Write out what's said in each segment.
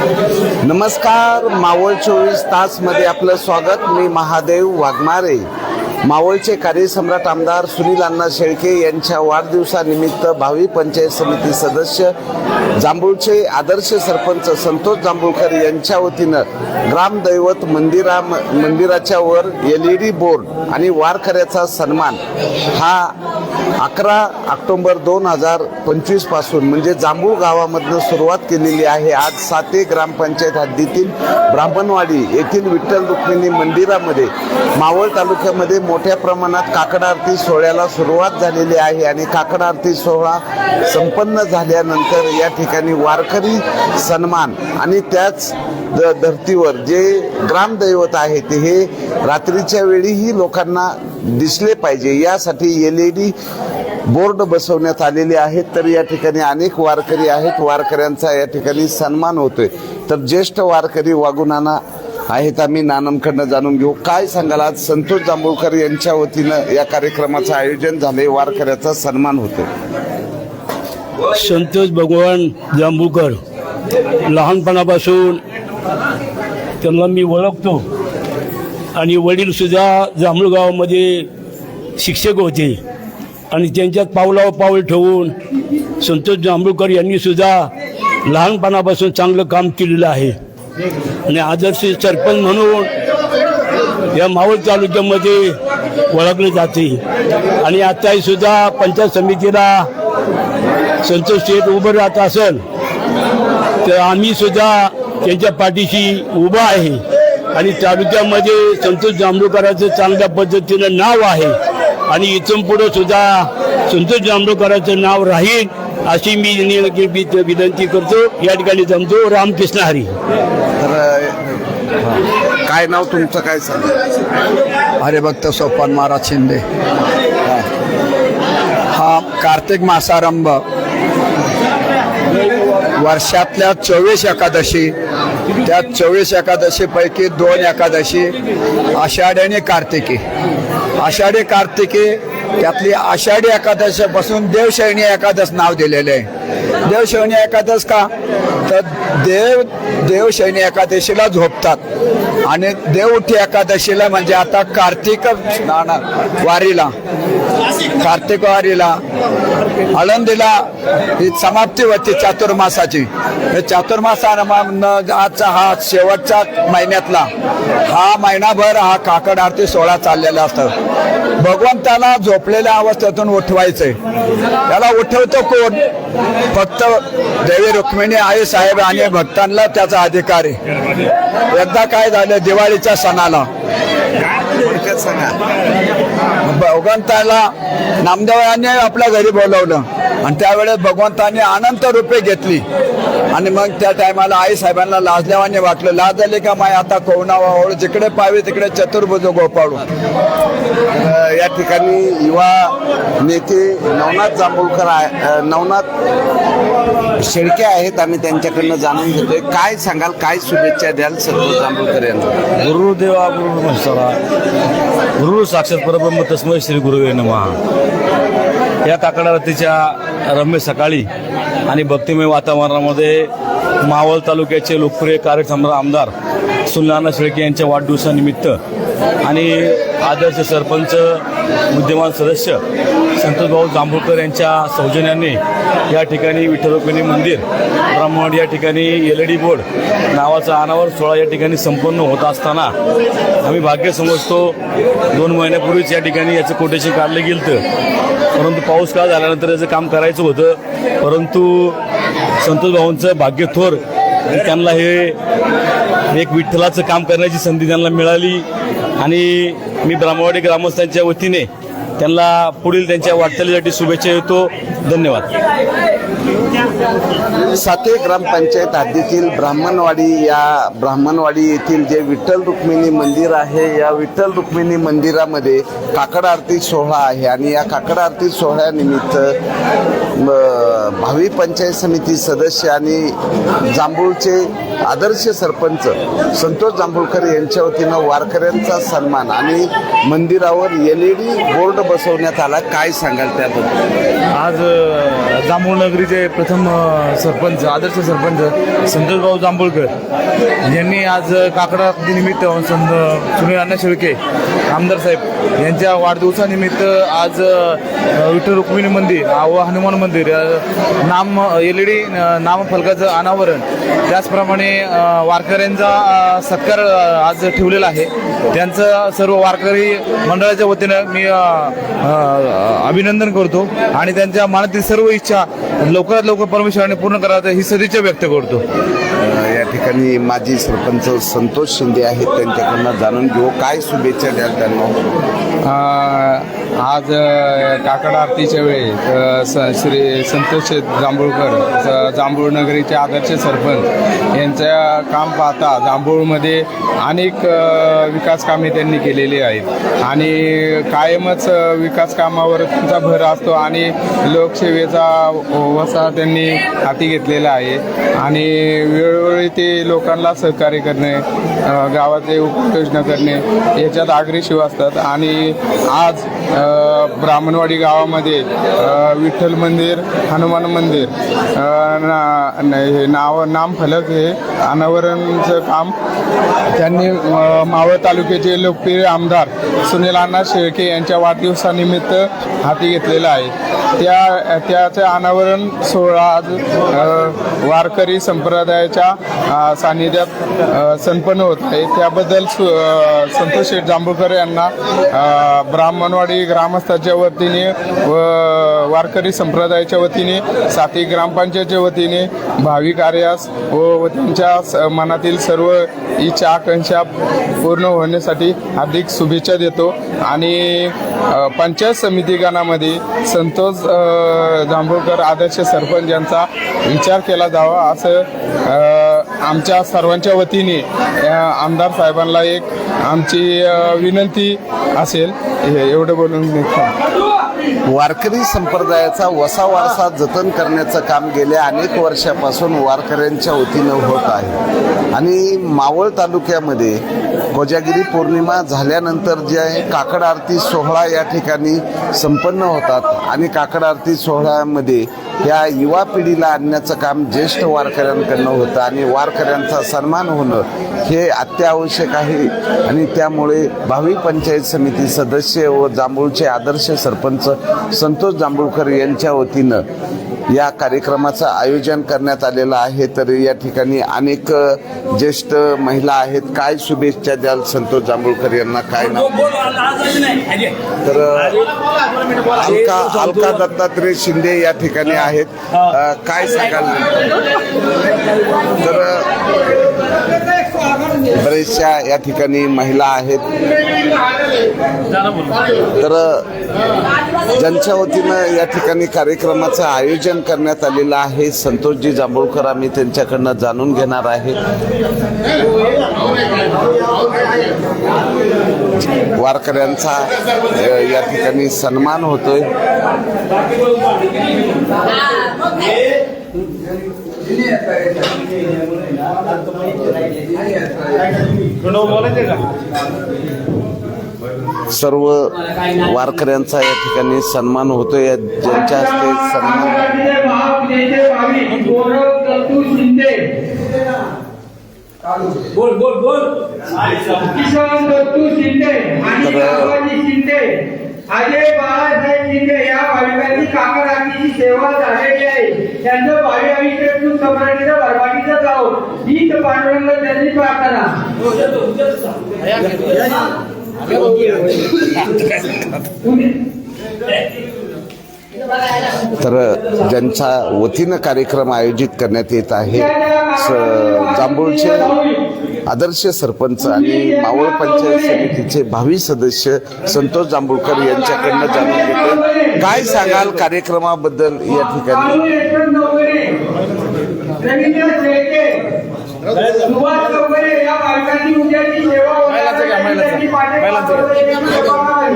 नमस्कार मावळ चोवीस तासमध्ये आपलं स्वागत. मी महादेव वाघमारे. मावळचे कार्यसम्राट आमदार सुनील अण्णा शेळके यांच्या वाढदिवसानिमित्त भावी पंचायत समिती सदस्य जांभूळचे आदर्श सरपंच संतोष जांभूळकर यांच्या वतीनं ग्रामदैवत मंदिरा मंदिराच्या वर एल ई डी बोर्ड आणि वारकऱ्याचा सन्मान हा अकरा ऑक्टोंबर दोन हजार पंचवीसपासून म्हणजे जांभूळ गावामधनं सुरुवात केलेली आहे. आज साते ग्रामपंचायत हद्दीतील ब्राह्मणवाडी येथील विठ्ठल रुक्मिणी मंदिरामध्ये मावळ तालुक्यामध्ये मोठ्या प्रमाणात काकड आरती सोहळ्याला सुरुवात झालेली आहे आणि काकड आरती सोहळा संपन्न झाल्यानंतर या ठिकाणी वारकरी सन्मान आणि त्याच द- धर्तीवर जे ग्रामदैवत आहे ते हे रात्रीच्या वेळीही लोकांना दिसले पाहिजे. यासाठी एल ई डी बोर्ड बसवण्यात आलेले आहेत. तर या ठिकाणी अनेक वारकरी आहेत. वारकऱ्यांचा या ठिकाणी सन्मान होतोय. तर ज्येष्ठ वारकरी वागुनाना आहेत आम्ही नानमकडनं जाणून घेऊ. काय सांगाल? आज संतोष जांभूळकर यांच्या वतीनं या कार्यक्रमाचं आयोजन झाले वारकऱ्याचा सन्मान होतो संतोष भगवान जांभूळकर लहानपणापासून त्यांना मी ओळखतो. आणि वडील सुद्धा शिक्षक होते. आणि त्यांच्यात पावलावर पाऊल ठेवून संतोष जांभूळकर यांनी सुद्धा लहानपणापासून चांगलं काम केलेलं आहे. आणि आदर्श सरपंच म्हणून या मावळ तालुक्यामध्ये ओळखले जाते. आणि आताही सुद्धा पंचायत समितीला संतोष शेठ उभं राहत असेल तर आम्ही सुद्धा त्यांच्या पाठीशी उभा आहे. आणि तालुक्यामध्ये संतोष जांभूळकरांचं चांगल्या पद्धतीनं नाव आहे. आणि इथून पुढं सुद्धा संतोष जांभूळकरांचं नाव राहील अशी मी विनंती करतो या ठिकाणी जमतो. रामकृष्ण हरी. तर काय नाव तुमचं काय सांगा? हरिभक्त सोपान महाराज शिंदे. हा कार्तिक मासारंभ वर्षातल्या चोवीस एकादशी त्या चोवीस एकादशीपैकी दोन एकादशी आषाढी आणि कार्तिकी. आषाढी कार्तिकी त्यातली आषाढी एकादशीपासून देवशैनी एकादश नाव दिलेले आहे. देवशैनी एकादश का? तर देव देवशैनी एकादशीला झोपतात. आणि देवउठी एकादशीला म्हणजे आता कार्तिक स्नान- वारीला. कार्तिक वारीला. आळंदीला ही समाप्ती होती चातुर्मासाची. हे चातुर्मासानं आजचा हा शेवटचा महिन्यातला. हा महिनाभर हा काकड आरती सोहळा चाललेला असतो. भगवंताला झोप त्यातून अवस्थेतून उठवायचंय. त्याला उठवतो कोण? फक्त देवी रुक्मिणी आई साहेब आणि भक्तांना त्याचा अधिकार. आहे एकदा काय झालं दिवाळीच्या सणाला. सांगा. भगवंताला नामदेवाने आपल्या घरी बोलवलं. आणि त्यावेळेस भगवंताने अनंत रूपे घेतली. आणि मग त्या टायमाला आई साहेबांना लाजल्यावाने वाटलं लाज आली का माय आता कोणावा ओळ जिकडे पाहावे तिकडे चतुर्भुज गोपाळू. या ठिकाणी युवा नेते नवनाथ जांभूळकर आहे- नवनाथ शेळके आहेत आणि त्यांच्याकडनं जाणून घेतोय. काय सांगाल? काय शुभेच्छा द्याल सर्व जांभूळकर यांना? गुरुदेवा गुरु गुरु साक्षात परब्रह्म तस्मय श्री गुरुवे नमः. या काकडारतीच्या रम्य सकाळी आणि भक्तिमय वातावरणामध्ये मावळ तालुक्याचे लोकप्रिय कार्यक्षम आमदार सुनाना शेळके यांच्या वाढदिवसानिमित्त आणि आदर्श सरपंच विद्यमान सदस्य संतोषभाऊ जांभूळकर यांच्या सौजन्याने या ठिकाणी विठ्ठल मंदिर ब्राह्मण या ठिकाणी एल ई डी बोर्ड नावाचा अनावर सोहळा या ठिकाणी संपन्न होत असताना आम्ही भाग्य समजतो दोन महिन्यापूर्वीच या ठिकाणी याचं कोटेशन काढलं गेलं परंतु पाऊस काळ झाल्यानंतर याचं काम करायचं होतं. परंतु संतोष भाऊंचं भाग्य थोर त्यांना हे एक विठ्ठलाचं काम करण्याची संधी त्यांना मिळाली. आणि मी ब्राह्मवाडी ग्रामस्थांच्या वतीने त्यांना पुढील त्यांच्या वाटचालीसाठी शुभेच्छा देतो. धन्यवाद. साते ग्रामपंचायत हद्दीतील ब्राह्मणवाडी या ब्राह्मणवाडी येथील जे विठ्ठल रुक्मिणी मंदिर आहे या विठ्ठल रुक्मिणी मंदिरामध्ये काकड आरती सोहळा आहे आणि या काकड आरती सोहळ्यानिमित्त भावी पंचायत समिती सदस्य आणि जांभूळचे आदर्श सरपंच संतोष जांभूळकर यांच्या वतीनं वारकऱ्यांचा सन्मान आणि मंदिरावर एल ई डी बोर्ड बसवण्यात आला? काय सांगाल त्याबद्दल? आज अ, जांभूळ नगरीचे प्रथम अ, सरपंच आदर्श सरपंच संतोषभाऊ जांभूळकर यांनी आज काकडा निमित्त संत सुनील अण्णा शेळके आमदार साहेब यांच्या वाढदिवसानिमित्त आज अ, विठ्ठल रुक्मिणी मंदिर व हनुमान मंदिर अ, नाम एल ई डी नामफलकाचं अनावरण. त्याचप्रमाणे अ, वारकऱ्यांचा अ, सत्कार अ, आज ठेवलेला आहे. त्यांचं सर्व वारकरी मंडळाच्या वतीनं मी अ, अभिनंदन करतो. आणि त्यांच्या मनातील सर्व इच्छा लवकरात लवकर परमेश्वराने पूर्ण करायचं ही सदिच्छा व्यक्त करतो. या ठिकाणी माजी सरपंच संतोष शिंदे आहेत त्यांच्याकडनं जाणून घेऊ. काय शुभेच्छा द्याल त्यांना? आज काकड आरतीच्या वेळी स- श्री संतोष जांभूळकर जांभूळ नगरीचे आदर्श सरपंच यांचं काम पाहता जांभूळमध्ये अनेक विकास कामे त्यांनी केलेली आहेत. आणि कायमच विकास कामावर त्यांचा भर असतो आणि लोकसेवेचा वसा त्यांनी हाती घेतलेला आहे. आणि वेळोवेळी ते लोकांना सहकार्य करणे गावाचे उपयोजना करणे याच्यात आग्रेसिव्ह असतात. आणि आज ब्राह्मणवाडी गावामध्ये विठ्ठल मंदिर हनुमान मंदिर ना- हे नाव नामफलक हे अनावरणचं काम. त्यांनी मावळ तालुक्याचे लोकप्रिय आमदार सुनील अण्णा शेळके यांच्या वाढदिवसानिमित्त हाती घेतलेलं आहे. त्या त्याचं अनावरण सोहळा आज वारकरी संप्रदायाच्या सानिध्यात सान्निध्यात संपन्न होत आहे. त्याबद्दल सु संतोष शेठ जांभूळकर यांना ब्राह्मणवाडी ब्राह्मणवाडी ग्रामस्थाच्या वतीने व वारकरी संप्रदायाच्या वतीने साथी ग्रामपंचायतच्या वतीने भावी कार्यास व त्यांच्या स- मनातील सर्व इच्छा आकांक्षा पूर्ण होण्यासाठी अधिक शुभेच्छा देतो. आणि पंचायत समिती गणामध्ये संतोष जांभूळकर आदर्श सरपंच यांचा विचार केला जावा असं आमच्या सर्वांच्या वतीने आमदार साहेबांना एक आमची विनंती असेल हे- एवढं बोलून वारकरी संप्रदायाचा वसा वारसा जतन करण्याचं काम गेल्या अनेक वर्षापासून वारकऱ्यांच्या वतीनं होत आहे. आणि मावळ तालुक्यामध्ये कोजागिरी पौर्णिमा झाल्यानंतर जे आहे काकड आरती सोहळा या ठिकाणी संपन्न होतात. आणि काकड आरती सोहळ्यामध्ये या युवा पिढीला आणण्याचं काम ज्येष्ठ वारकऱ्यांकडनं होतं आणि वारकऱ्यांचा सन्मान होणं हे अत्यावश्यक आहे. आणि त्यामुळे भावी पंचायत समिती सदस्य व जांभूळचे आदर्श सरपंच संतोष जांभूळकर यांच्या वतीनं या कार्यक्रमाचं आयोजन करण्यात आलेलं आहे. तर या ठिकाणी अनेक ज्येष्ठ महिला आहेत. काय शुभेच्छा द्याल संतोष जांभूळकर यांना? काय ना तर अलका अलका दत्तात्रय शिंदे या ठिकाणी आहेत. काय सांगाल? तर बरेचशा या ठिकाणी महिला आहेत. तर ज्यांच्या वतीनं या ठिकाणी कार्यक्रमाचं आयोजन करण्यात आलेलं आहे संतोषजी जांभूळकर आम्ही त्यांच्याकडनं जाणून घेणार आहे. वारकऱ्यांचा या ठिकाणी सन्मान होतोय. सर्व वारकऱ्यांचा या ठिकाणी सन्मान होतोय. या- ज्यांच्या हस्ते सन्मान बोल बोल बोल. तर- अजय बाळासाहेब शिंदे. या भाविकांची काकड आरतीची सेवा झालेली आहे. त्यांचं भावी आयुष्य भरभराटीचं जावो. हीच पांडुरंग त्यांनी प्रार्थना. तर ज्यांच्या वतीनं कार्यक्रम आयोजित करण्यात येत आहे स- जांभूळचे आदर्श सरपंच आणि मावळ पंचायत समितीचे भावी सदस्य संतोष जांभूळकर यांच्याकडनं जाणून घेतलं. काय सांगाल कार्यक्रमाबद्दल या ठिकाणी? सुभाष चौगरे या बालकांची उद्याची सेवा होणार आहे. त्यांची पाठीमागे आमदार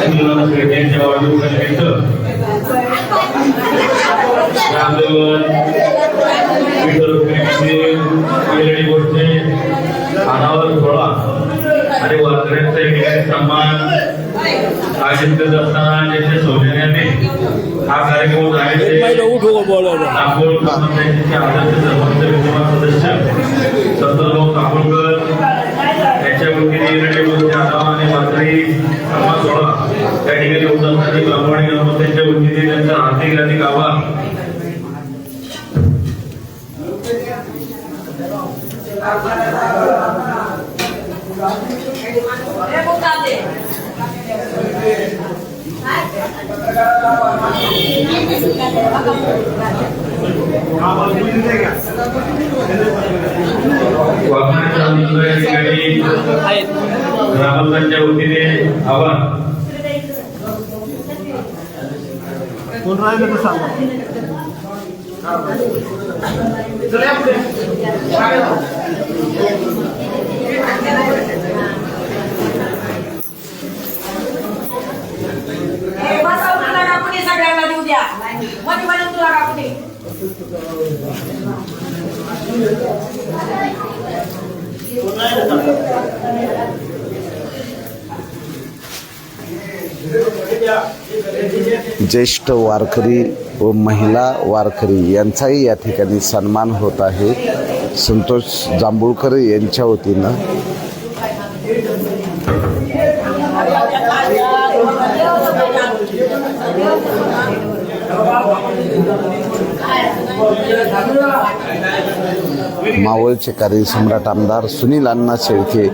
सुनील शेळके यांच्या वाढदिवसानिमित्त गोष्टी अनावर सोहळा एक ठिकाणी सन्मान. आयोजित करत असताना ज्यांच्या सौजन्याने हा कार्यक्रम उठो बोलायला. नागपूर ग्रामपंचायतीचे आदर्श सरपंच विद्यमान सदस्य. यांच्या वतीने सोहळा. त्या ठिकाणी होत असताना ब्राह्मणी ग्रामपंचायतच्या वतीने त्यांचा हार्दिक हार्दिक आभार. वाघमारे ग्रामपंचायत या ठिकाणी ग्रामस्थांच्या वतीने आभार बसा द्या मध्ये तुला ज्येष्ठ वारकरी व महिला वारकरी यांचाही या ठिकाणी सन्मान होत आहे. संतोष जांभूळकर यांच्या वतीनं. मावळचे कार्यसम्राट आमदार सुनील अण्णा शेळके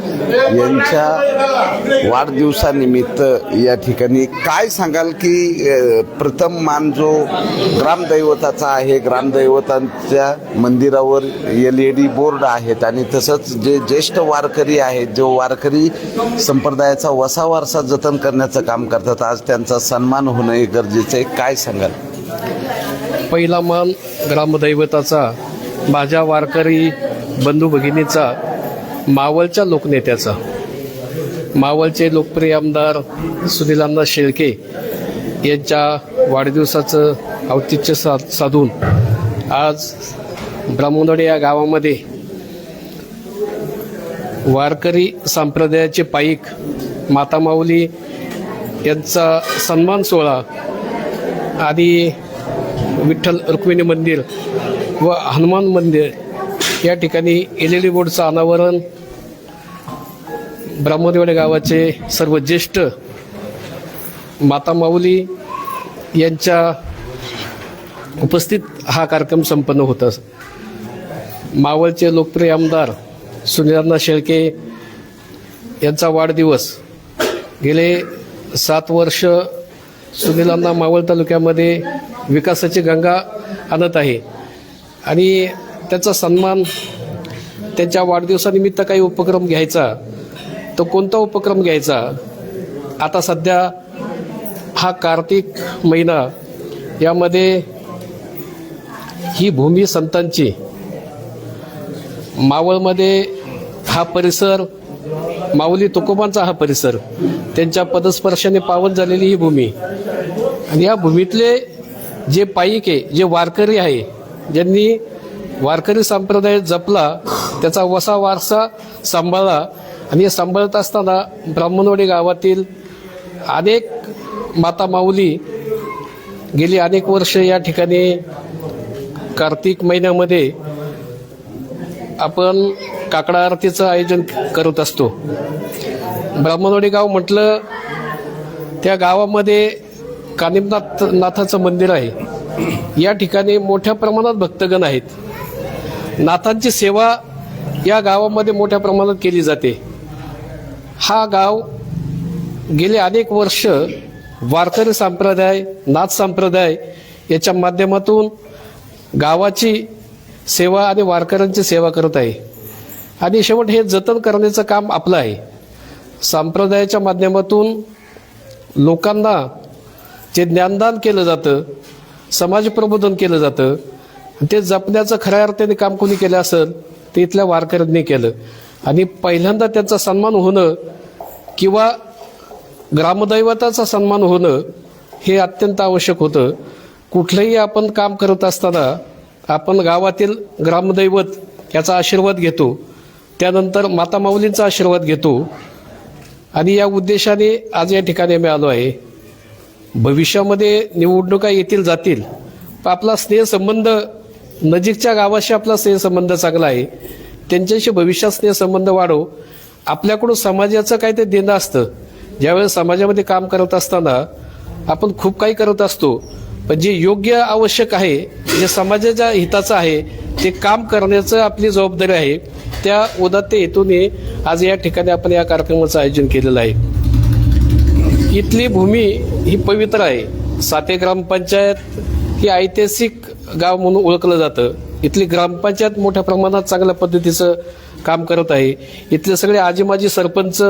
यांच्या वाढदिवसानिमित्त या ठिकाणी काय सांगाल की प्रथम मान जो ग्रामदैवताचा आहे ग्रामदैवतांच्या मंदिरावर एल ई डी बोर्ड आहेत आणि तसंच जे ज्येष्ठ वारकरी आहेत जो वारकरी संप्रदायाचा वसा वारसा जतन करण्याचं काम करतात आज त्यांचा सन्मान होणं हे गरजेचं आहे. काय सांगाल? पहिला मान ग्रामदैवताचा माझ्या वारकरी बंधू भगिनीचा मावळच्या लोकनेत्याचा. मावळचे लोकप्रिय आमदार सुनीलांना शेळके यांच्या वाढदिवसाचं औचित्य सा साधून आज ब्राह्मणवाडी या गावामध्ये वारकरी संप्रदायाचे पाईक माता माऊली यांचा सन्मान सोहळा आणि विठ्ठल रुक्मिणी मंदिर व हनुमान मंदिर या ठिकाणी एल ई डी बोर्डचं अनावरण ब्राह्मदेवाडे गावाचे सर्व ज्येष्ठ माता माऊली यांच्या उपस्थित हा कार्यक्रम संपन्न होता मावळचे लोकप्रिय आमदार सुनीलांना शेळके यांचा वाढदिवस. गेले सात वर्ष सुनीलांना मावळ तालुक्यामध्ये विकासाची गंगा आणत आहे. आणि त्याचा सन्मान त्यांच्या वाढदिवसानिमित्त काही उपक्रम घ्यायचा तो कोणता उपक्रम घ्यायचा? आता सध्या हा कार्तिक महिना यामध्ये ही भूमी संतांची. मावळमध्ये हा परिसर माऊली तुकोबांचा हा परिसर त्यांच्या पदस्पर्शाने पावन झालेली ही भूमी. आणि या भूमीतले जे पाईक आहे जे वारकरी आहे ज्यांनी वारकरी संप्रदाय जपला त्याचा वसा वारसा सांभाळला आणि सांभाळत असताना ब्राह्मणवाडी गावातील अनेक माता माऊली गेली अनेक वर्ष या ठिकाणी कार्तिक महिन्यामध्ये आपण काकडा आरतीचं आयोजन करत असतो. ब्राह्मणवाडी गाव म्हटलं त्या गावामध्ये कानिमनाथ नाथाचं मंदिर आहे. या ठिकाणी मोठ्या प्रमाणात भक्तगण आहेत. नाथांची सेवा या गावामध्ये मोठ्या प्रमाणात केली जाते. हा गाव गेले अनेक वर्ष वारकरी संप्रदाय नाथ संप्रदाय याच्या माध्यमातून गावाची सेवा आणि वारकऱ्यांची सेवा करत आहे. आणि शेवट हे जतन करण्याचं काम आपलं आहे. संप्रदायाच्या माध्यमातून लोकांना जे ज्ञानदान केलं जातं समाज प्रबोधन केलं जातं ते जपण्याचं खऱ्या अर्थाने काम कोणी केलं असेल ते इथल्या वारकऱ्यांनी केलं. आणि पहिल्यांदा त्यांचा सन्मान होणं किंवा ग्रामदैवताचा सन्मान होणं हे अत्यंत आवश्यक होतं. कुठलंही आपण काम करत असताना आपण गावातील ग्रामदैवत याचा आशीर्वाद घेतो त्यानंतर माता माऊलींचा आशीर्वाद घेतो. आणि या उद्देशाने आज या ठिकाणी आम्ही आलो आहे. भविष्यामध्ये निवडणुका येतील जातील. पण आपला स्नेहसंबंध नजीकच्या गावाशी आपला स्नेहसंबंध चांगला आहे. त्यांच्याशी भविष्यात स्नेहसंबंध वाढव आपल्याकडून समाजाचं काय ते देणं असतं. ज्यावेळेस समाजामध्ये काम करत असताना आपण खूप काही करत असतो. पण जे योग्य आवश्यक आहे जे समाजाच्या हिताचं आहे ते काम करण्याचं आपली जबाबदारी आहे. त्या उदात्त हेतूने आज या ठिकाणी आपण या कार्यक्रमाचं आयोजन केलेलं आहे. इथली भूमी ही पवित्र आहे. साते ग्रामपंचायत ही ऐतिहासिक गाव म्हणून ओळखलं जातं. इथली ग्रामपंचायत मोठ्या प्रमाणात चांगल्या पद्धतीचं काम करत आहे. इथले सगळे आजी माजी सरपंच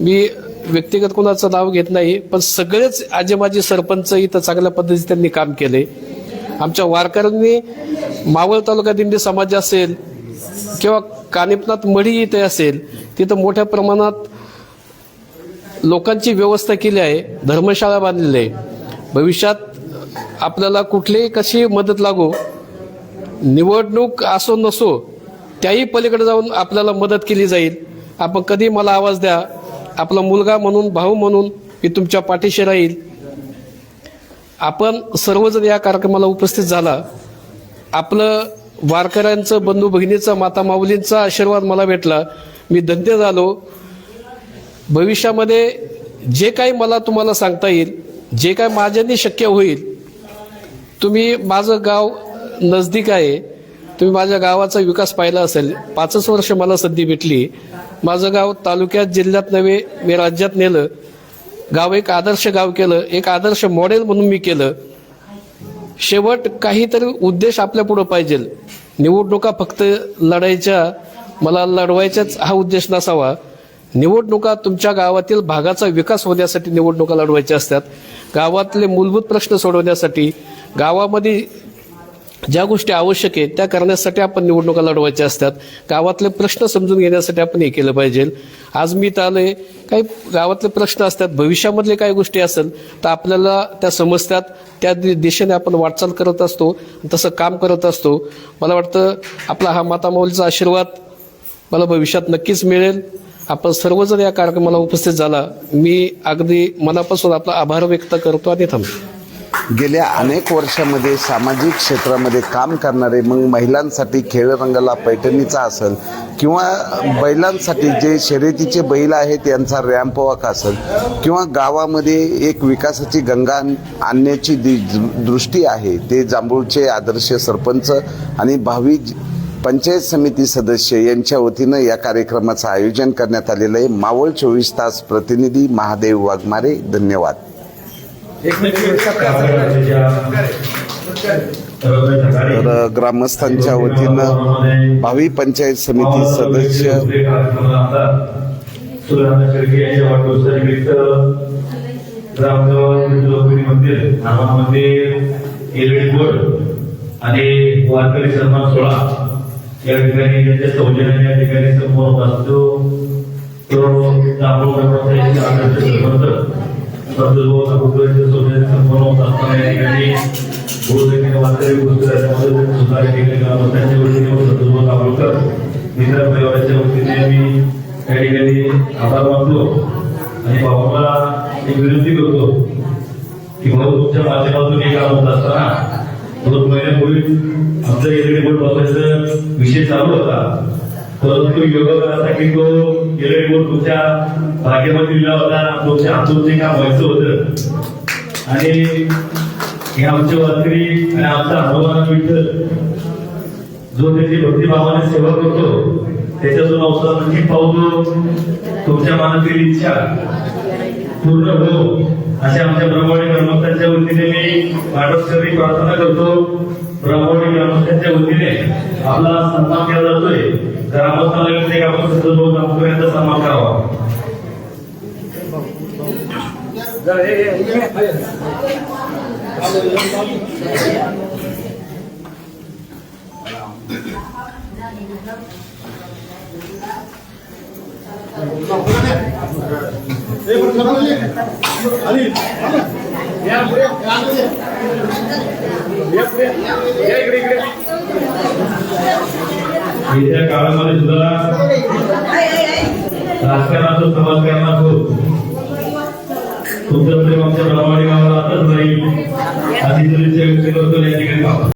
मी व्यक्तिगत कोणाचं नाव घेत नाही पण सगळेच आजी माजी सरपंच इथं चांगल्या पद्धतीने त्यांनी काम केले आमच्या वारकऱ्यांनी मावळ तालुका दिंडी समाज असेल किंवा कानिपनाथ मढी इथे असेल तिथं मोठ्या प्रमाणात लोकांची व्यवस्था केली आहे धर्मशाळा बांधलेली आहे. भविष्यात आपल्याला कुठलीही कशी मदत लागो निवडणूक असो नसो त्याही पलीकडे जाऊन आपल्याला मदत केली जाईल. आपण कधी मला आवाज द्या आपला मुलगा म्हणून भाऊ म्हणून मी तुमच्या पाठीशी राहील. आपण सर्वजण या कार्यक्रमाला उपस्थित झाला. आपलं वारकऱ्यांचं बंधू भगिनीचा माता माऊलींचा आशीर्वाद मला भेटला. मी धन्य झालो भविष्यामध्ये जे काही मला तुम्हाला सांगता येईल जे काय माझ्याने शक्य होईल तुम्ही माझं गाव नजदीक आहे तुम्ही माझ्या गावाचा विकास पाहिला असेल पाचच वर्ष मला संधी भेटली माझं गाव तालुक्यात जिल्ह्यात नव्हे मी राज्यात नेलं गाव एक आदर्श गाव केलं एक आदर्श मॉडेल म्हणून मी केलं. शेवट काहीतरी उद्देश आपल्या पुढं पाहिजे. निवडणुका फक्त लढायच्या मला लढवायच्याच हा उद्देश नसावा. निवडणुका तुमच्या गावातील भागाचा विकास होण्यासाठी निवडणुका लढवायच्या असतात. गावातले मूलभूत प्रश्न सोडवण्यासाठी गावामध्ये ज्या गोष्टी आवश्यक आहेत त्या करण्यासाठी आपण निवडणुका लढवायच्या असतात. गावातले प्रश्न समजून घेण्यासाठी आपण हे केलं पाहिजे. आज मी तर आलोय काही गावातले प्रश्न असतात भविष्यामधले काही गोष्टी असेल तर आपल्याला त्या समजतात त्या दिशेने आपण वाटचाल करत असतो तसं काम करत असतो. मला वाटतं आपला हा मातामाऊलीचा आशीर्वाद मला भविष्यात नक्कीच मिळेल. आपण सर्वजण या कार्यक्रमाला उपस्थित झाला. मी अगदी मनापासून आपला आभार व्यक्त करतो आणि थांबतो. गेल्या अनेक वर्षामध्ये सामाजिक क्षेत्रामध्ये काम करणारे मग महिलांसाठी खेळरंगाला पैठणीचा असेल किंवा बैलांसाठी जे शर्यतीचे बैल आहेत यांचा रॅम्प वॉक असेल किंवा गावामध्ये एक विकासाची गंगा आणण्याची दि- दृष्टी आहे ते जांभूळचे आदर्श सरपंच आणि भावी पंचायत समिती सदस्य यांच्या वतीनं या कार्यक्रमाचं आयोजन करण्यात आलेलं आहे. मावळ चोवीस तास प्रतिनिधी महादेव वाघमारे धन्यवाद. तर ग्रामस्थांच्या वतीनं भावी पंचायत समिती सदस्य मंदिर आणि वारकरी सन्मान सोहळा. या ठिकाणी त्यांच्या सौजन्याने या ठिकाणी समोर होत असतो तो होत असताना या ठिकाणी गोरगरिबांना वारकरी गोष्टीच्या सुद्धा या ठिकाणी ग्रामस्थांच्या वतीने दाभोळकर मित्र परिवाराच्या वतीने मी या ठिकाणी आभार मानतो आणि भाऊला एक विनंती करतो की भाऊ तुमच्या माध्यमातून हे काम होत असताना दोन महिन्यापूर्वी आमचा एलईडी बोर्ड बसवायचा विषय चालू होता. परंतु योगासाठी तो एलईडी बोर्ड तुमच्या भाग्यामध्ये दिला होता तुमच्या हातून ते काम व्हायचं होतं. आणि हे आमचे वारकरी आणि आमचा हनुमान विठ्ठल जो त्याची भक्तिभावाने सेवा करतो त्याच्यातून अवसर नक्की पावतो तुमच्या मनातील इच्छा पूर्ण हो अशा आमच्या ब्रह्मवाडी ग्रामस्थांच्या वतीने मी पाठोक्षरी प्रार्थना करतो. ब्रह्मवाडी ग्रामस्थांच्या वतीने आपला सन्मान केला जातोय. ग्रामस्थांना विनंती आपण सर्व सन्मान करावा. येत्या काळामध्ये सुद्धा राजकारणाचं समाजकारणाचं तुमचं प्रेम आमच्या बलवाडी गावाला आताच राहील आधी तरी या ठिकाणी